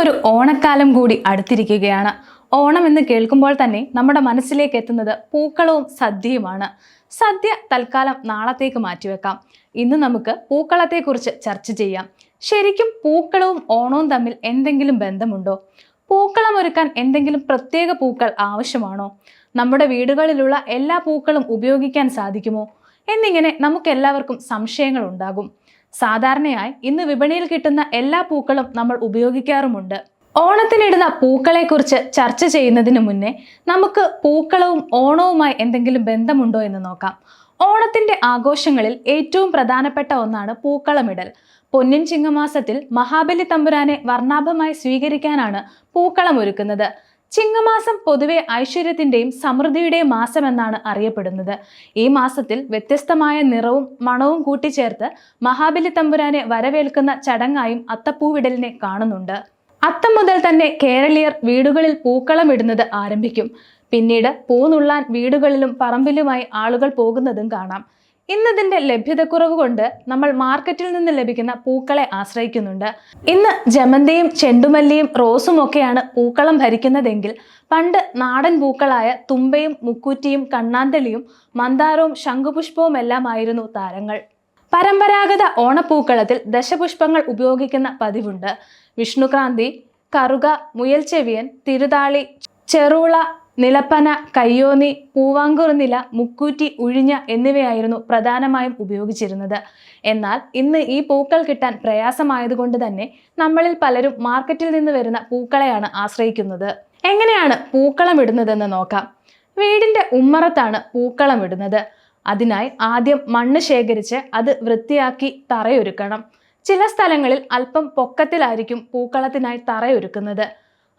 ഒരു ഓണക്കാലം കൂടി അടുത്തിരിക്കുകയാണ്. ഓണം എന്ന് കേൾക്കുമ്പോൾ തന്നെ നമ്മുടെ മനസ്സിലേക്ക് എത്തുന്നത് പൂക്കളവും സദ്യയുമാണ്. സദ്യ തൽക്കാലം നാളത്തേക്ക് മാറ്റിവെക്കാം. ഇന്ന് നമുക്ക് പൂക്കളത്തെക്കുറിച്ച് ചർച്ച ചെയ്യാം. ശരിക്കും പൂക്കളവും ഓണവും തമ്മിൽ എന്തെങ്കിലും ബന്ധമുണ്ടോ? പൂക്കളം ഒരുക്കാൻ എന്തെങ്കിലും പ്രത്യേക പൂക്കൾ ആവശ്യമാണോ? നമ്മുടെ വീടുകളിലുള്ള എല്ലാ പൂക്കളും ഉപയോഗിക്കാൻ സാധിക്കുമോ? എന്നിങ്ങനെ നമുക്കെല്ലാവർക്കും സംശയങ്ങൾ ഉണ്ടാകും സാധാരണയായി ഇന്ന് വിപണിയിൽ കിട്ടുന്ന എല്ലാ പൂക്കളും നമ്മൾ ഉപയോഗിക്കാറുമുണ്ട്. ഓണത്തിനിടുന്ന പൂക്കളെക്കുറിച്ച് ചർച്ച ചെയ്യുന്നതിന് മുന്നേ നമുക്ക് പൂക്കളവും ഓണവുമായി എന്തെങ്കിലും ബന്ധമുണ്ടോ എന്ന് നോക്കാം. ഓണത്തിന്റെ ആഘോഷങ്ങളിൽ ഏറ്റവും പ്രധാനപ്പെട്ട ഒന്നാണ് പൂക്കളമിടൽ. പൊന്നിൻ ചിങ്ങമാസത്തിൽ മഹാബലി തമ്പുരാനെ വർണാഭമായി സ്വീകരിക്കാനാണ് പൂക്കളം ഒരുക്കുന്നത്. ചിങ്ങമാസം പൊതുവെ ഐശ്വര്യത്തിന്റെയും സമൃദ്ധിയുടെയും മാസം എന്നാണ് അറിയപ്പെടുന്നത്. ഈ മാസത്തിൽ വ്യത്യസ്തമായ നിറവും മണവും കൂട്ടിച്ചേർത്ത് മഹാബലി തമ്പുരാനെ വരവേൽക്കുന്ന ചടങ്ങായും അത്തപ്പൂവിടലിനെ കാണുന്നുണ്ട്. അത്തം മുതൽ തന്നെ കേരളീയർ വീടുകളിൽ പൂക്കളം ഇടുന്നത് ആരംഭിക്കും. പിന്നീട് പൂനുള്ളാൻ വീടുകളിലും പറമ്പിലുമായി ആളുകൾ പോകുന്നതും കാണാം. ഇന്നതിന്റെ ലഭ്യതക്കുറവ് കൊണ്ട് നമ്മൾ മാർക്കറ്റിൽ നിന്ന് ലഭിക്കുന്ന പൂക്കളെ ആശ്രയിക്കുന്നുണ്ട്. ഇന്ന് ജമന്തിയും ചെണ്ടുമല്ലിയും റോസും ഒക്കെയാണ് പൂക്കളം ഭരിക്കുന്നതെങ്കിൽ പണ്ട് നാടൻ പൂക്കളായ തുമ്പയും മുക്കൂറ്റിയും കണ്ണാന്തളിയും മന്ദാരവും ശംഖുപുഷ്പവും എല്ലാമായിരുന്നു താരങ്ങൾ. പരമ്പരാഗത ഓണപ്പൂക്കളത്തിൽ ദശപുഷ്പങ്ങൾ ഉപയോഗിക്കുന്ന പതിവുണ്ട്. വിഷ്ണുക്രാന്തി കറുക മുയൽച്ചെവിയൻ തിരുതാളി ചെറുള നിലപ്പന കയ്യോന്നി പൂവാങ്കുറുനില മുക്കൂറ്റി ഉഴിഞ്ഞ എന്നിവയായിരുന്നു പ്രധാനമായും ഉപയോഗിച്ചിരുന്നത്. എന്നാൽ ഇന്ന് ഈ പൂക്കൾ കിട്ടാൻ പ്രയാസമായതുകൊണ്ട് തന്നെ നമ്മളിൽ പലരും മാർക്കറ്റിൽ നിന്ന് വരുന്ന പൂക്കളെയാണ് ആശ്രയിക്കുന്നത്. എങ്ങനെയാണ് പൂക്കളം ഇടുന്നതെന്ന് നോക്കാം. വീടിന്റെ ഉമ്മറത്താണ് പൂക്കളം ഇടുന്നത്. അതിനായി ആദ്യം മണ്ണ് ശേഖരിച്ച് അത് വൃത്തിയാക്കി തറയൊരുക്കണം. ചില സ്ഥലങ്ങളിൽ അല്പം പൊക്കത്തിലായിരിക്കും പൂക്കളത്തിനായി തറയൊരുക്കുന്നത്.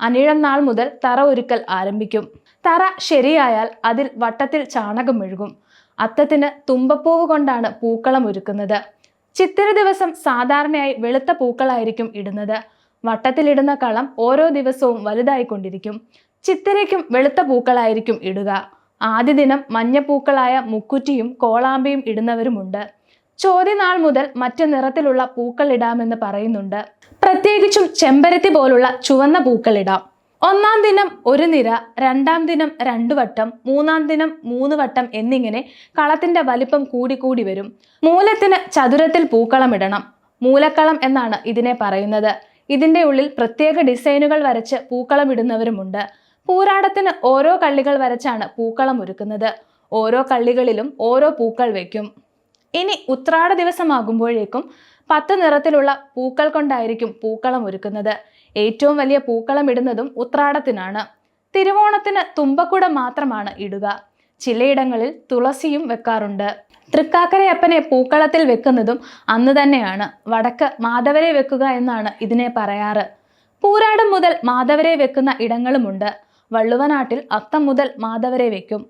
അനിഴം നാൾ മുതൽ തറ ഒരുക്കൽ ആരംഭിക്കും. തറ ശരിയായാൽ അതിൽ വട്ടത്തിൽ ചാണകം മെഴുകും. അത്തത്തിന് തുമ്പപ്പൂവ് കൊണ്ടാണ് പൂക്കളം ഒരുക്കുന്നത്. ചിത്തിര ദിവസം സാധാരണയായി വെളുത്ത പൂക്കളായിരിക്കും ഇടുന്നത്. വട്ടത്തിലിടുന്ന കളം ഓരോ ദിവസവും വലുതായിക്കൊണ്ടിരിക്കും ചിത്തിരയ്ക്കും വെളുത്ത പൂക്കളായിരിക്കും ഇടുക. ആദ്യ ദിനം മഞ്ഞപ്പൂക്കളായ മുക്കുറ്റിയും കോളാമ്പിയും ഇടുന്നവരുമുണ്ട്. ചോദ്യനാൾ മുതൽ മറ്റു നിറത്തിലുള്ള പൂക്കൾ ഇടാമെന്ന് പറയുന്നുണ്ട്. പ്രത്യേകിച്ചും ചെമ്പരത്തി പോലുള്ള ചുവന്ന പൂക്കൾ ഇടാം. ഒന്നാം ദിനം ഒരു നിര രണ്ടാം ദിനം രണ്ടു വട്ടം മൂന്നാം ദിനം മൂന്ന് വട്ടം എന്നിങ്ങനെ കളത്തിന്റെ വലിപ്പം കൂടിക്കൂടി വരും. മൂലത്തിന് ചതുരത്തിൽ പൂക്കളം ഇടണം. മൂലക്കളം എന്നാണ് ഇതിനെ പറയുന്നത്. ഇതിന്റെ ഉള്ളിൽ പ്രത്യേക ഡിസൈനുകൾ വരച്ച് പൂക്കളം ഇടുന്നവരുമുണ്ട്. പൂരാടത്തിന് ഓരോ കള്ളികൾ വരച്ചാണ് പൂക്കളം ഒരുക്കുന്നത്. ഓരോ കള്ളികളിലും ഓരോ പൂക്കൾ വയ്ക്കും ഇനി ഉത്രാട ദിവസമാകുമ്പോഴേക്കും പത്ത് നിറത്തിലുള്ള പൂക്കൾ കൊണ്ടായിരിക്കും പൂക്കളം ഒരുക്കുന്നത്. ഏറ്റവും വലിയ പൂക്കളം ഇടുന്നതും ഉത്രാടത്തിനാണ്. തിരുവോണത്തിന് തുമ്പക്കുട മാത്രമാണ് ഇടുക. ചിലയിടങ്ങളിൽ തുളസിയും വെക്കാറുണ്ട്. തൃക്കാക്കരയപ്പനെ പൂക്കളത്തിൽ വെക്കുന്നതും അന്ന് തന്നെയാണ്. വടക്ക് മാധവരെ വെക്കുക എന്നാണ് ഇതിനെ പറയാറ്. പൂരാടം മുതൽ മാധവരെ വെക്കുന്ന ഇടങ്ങളുമുണ്ട്. വള്ളുവനാട്ടിൽ അത്തം മുതൽ മാധവരെ വെക്കും.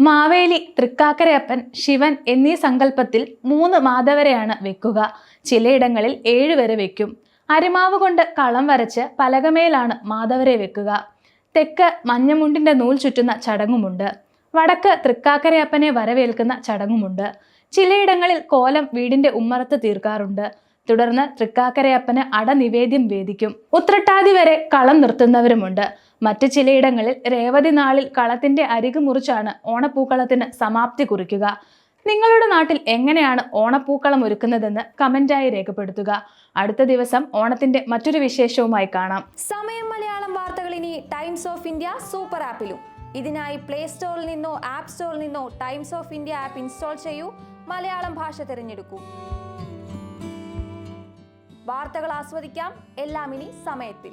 മാവേലി തൃക്കാക്കരയപ്പൻ ശിവൻ എന്നീ സങ്കല്പത്തിൽ മൂന്ന് മാധവരെയാണ് വെക്കുക. ചിലയിടങ്ങളിൽ ഏഴ് വരെ വെക്കും. അരിമാവ് കൊണ്ട് കളം വരച്ച് പലകമേലാണ് മാധവരെ വെക്കുക. തെക്ക് മഞ്ഞമുണ്ടിന്റെ നൂൽ ചുറ്റുന്ന ചടങ്ങുമുണ്ട്. വടക്ക് തൃക്കാക്കരയപ്പനെ വരവേൽക്കുന്ന ചടങ്ങുമുണ്ട്. ചിലയിടങ്ങളിൽ കോലം വീടിന്റെ ഉമ്മറത്ത് തീർക്കാറുണ്ട്. തുടർന്ന് തൃക്കാക്കരയപ്പന് അടനിവേദ്യം വേദിക്കും. ഉത്രട്ടാതി വരെ കളം നിർത്തുന്നവരുമുണ്ട്. മറ്റു ചിലയിടങ്ങളിൽ രേവതി നാളിൽ കളത്തിന്റെ അരികു മുറിച്ചാണ് ഓണപ്പൂക്കളത്തിന് സമാപ്തി കുറിക്കുക. നിങ്ങളുടെ നാട്ടിൽ എങ്ങനെയാണ് ഓണപ്പൂക്കളം ഒരുക്കുന്നതെന്ന് കമന്റായി രേഖപ്പെടുത്തുക. അടുത്ത ദിവസം ഓണത്തിന്റെ മറ്റൊരു വിശേഷവുമായി കാണാം. സമയം മലയാളം വാർത്തകൾ ഇനി ടൈംസ് ഓഫ് ഇന്ത്യ സൂപ്പർ ആപ്പിലും. ഇതിനായി പ്ലേ സ്റ്റോറിൽ നിന്നോ ആപ്പ് സ്റ്റോറിൽ നിന്നോ Times of India app install ചെയ്യൂ. മലയാളം ഭാഷ തിരഞ്ഞെടുക്കൂ. വാർത്തകൾ ആസ്വദിക്കാം. എല്ലാം ഇനി സമയത്തിൽ.